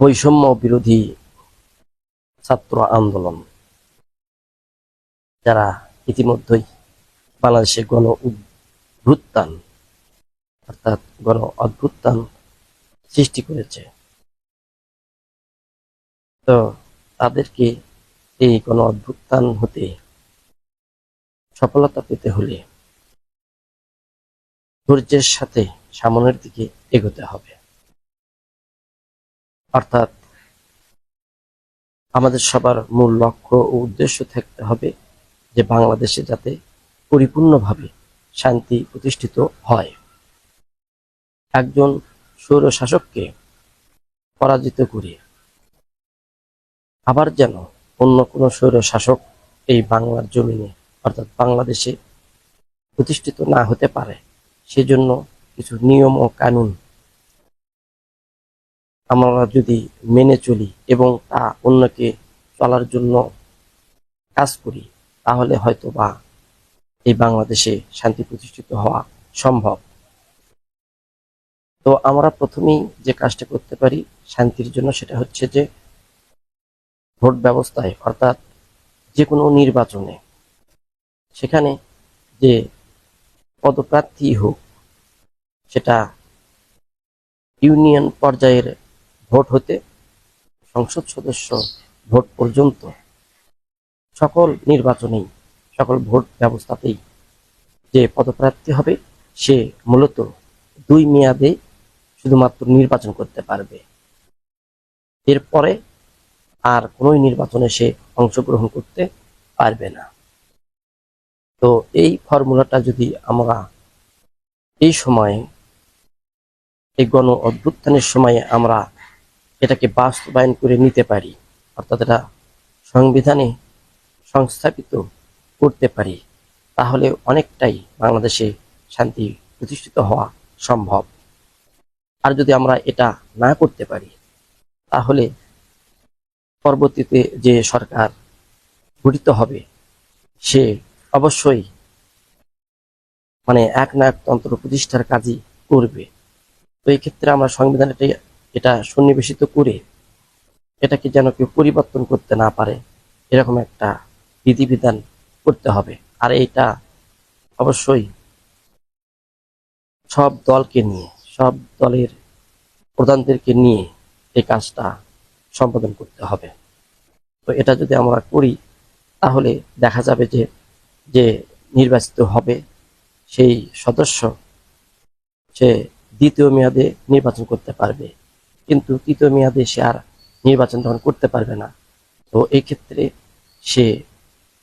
বৈষম্য বিরোধী ছাত্র আন্দোলন। যারা ইতিমধ্যেই বাংলাদেশে গণ উদ্ভুত্থান অর্থাৎ গণ অদ্ভুত্থান সৃষ্টি করেছে। তো তাদেরকে এই গণ অদ্ভুত্থান হতে সফলতা পেতে হলে ধৈর্যের সাথে সামনের দিকে এগোতে হবে। অর্থাৎ আমাদের সবার মূল লক্ষ্য ও উদ্দেশ্য থাকতে হবে যে বাংলাদেশে যাতে পরিপূর্ণভাবে শান্তি প্রতিষ্ঠিত হয়। একজন সৌর শাসককে পরাজিত করে আবার যেন অন্য কোনো সৌর শাসক এই বাংলার জমিনে, অর্থাৎ বাংলাদেশে প্রতিষ্ঠিত না হতে পারে, সেজন্য কিছু নিয়ম ও কানুন আমরা যদি মেনে চলি এবং তা অন্যকে চলার জন্য কাজ করি, তাহলে হয়তো বা এই বাংলাদেশে শান্তি প্রতিষ্ঠিত হওয়া সম্ভব। তো আমরা প্রথমেই যে কাজটা করতে পারি শান্তির জন্য সেটা হচ্ছে যে ভোট ব্যবস্থায়, অর্থাৎ যে কোনো নির্বাচনে সেখানে যে পদপ্রার্থী হোক, সেটা ইউনিয়ন পর্যায়ের ভোট হতে সংসদ সদস্য ভোট পর্যন্ত সকল নির্বাচনেই, সকল ভোট ব্যবস্থাতেই যে পদপ্রার্থী হবে, সে মূলত দুই মেয়াদে শুধুমাত্র নির্বাচন করতে পারবে। এরপরে আর কোনো নির্বাচনে সে অংশগ্রহণ করতে পারবে না। তো এই ফর্মুলাটা যদি আমরা এই সময়ে, এই গণ অভ্যুত্থানের সময়ে আমরা এটাকে বাস্তবায়ন করে নিতে পারি, অর্থাৎ এটা সংবিধানে সংস্থাপিত করতে পারি, তাহলে অনেকটাই বাংলাদেশে শান্তি প্রতিষ্ঠিত হওয়া সম্ভব। আর যদি আমরা এটা না করতে পারি, তাহলে পরবর্তীতে যে সরকার গঠিত হবে, সে অবশ্যই মানে এক না এক তন্ত্র প্রতিষ্ঠার কাজই করবে। তো এই ক্ষেত্রে আমরা সংবিধান এটা এটা সন্নিবেশিত করে এটাকে যেন কেউ পরিবর্তন করতে না পারে, এরকম একটা বিধিবিধান করতে হবে। আর এইটা অবশ্যই সব দলকে নিয়ে, সব দলের প্রধানদেরকে নিয়ে এই কাজটা সম্পাদন করতে হবে। তো এটা যদি আমরা করি, তাহলে দেখা যাবে যে যে নির্বাচিত হবে সেই সদস্য, সে দ্বিতীয় মেয়াদে নির্বাচন করতে পারবে। কিন্তু তৃতীয় মেয়াদে সে আর নির্বাচন তখন করতে পারবে না। তো এই ক্ষেত্রে সে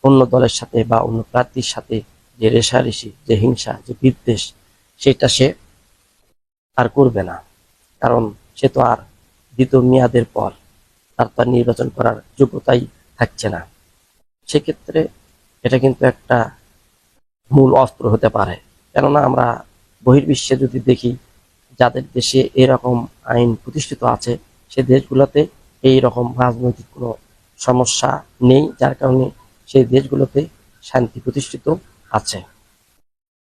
অন্য দলের সাথে বা অন্য প্রার্থীর সাথে যে রেশারেশি, যে হিংসা, যে বিদ্বেষ, সেটা সে আর করবে না। কারণ সে তো আর দ্বিতীয় মেয়াদের পর তার তো নির্বাচন করার যোগ্যতাই থাকছে না। সেক্ষেত্রে এটা কিন্তু একটা মূল অস্ত্র হতে পারে। কেননা আমরা বহির্বিশ্বে যদি দেখি যাদের দেশে এরকম আইন প্রতিষ্ঠিত আছে, সে দেশগুলোতে এই রকম রাজনৈতিক কোনো সমস্যা নেই, যার কারণে সেই দেশগুলোতে শান্তি প্রতিষ্ঠিত আছে।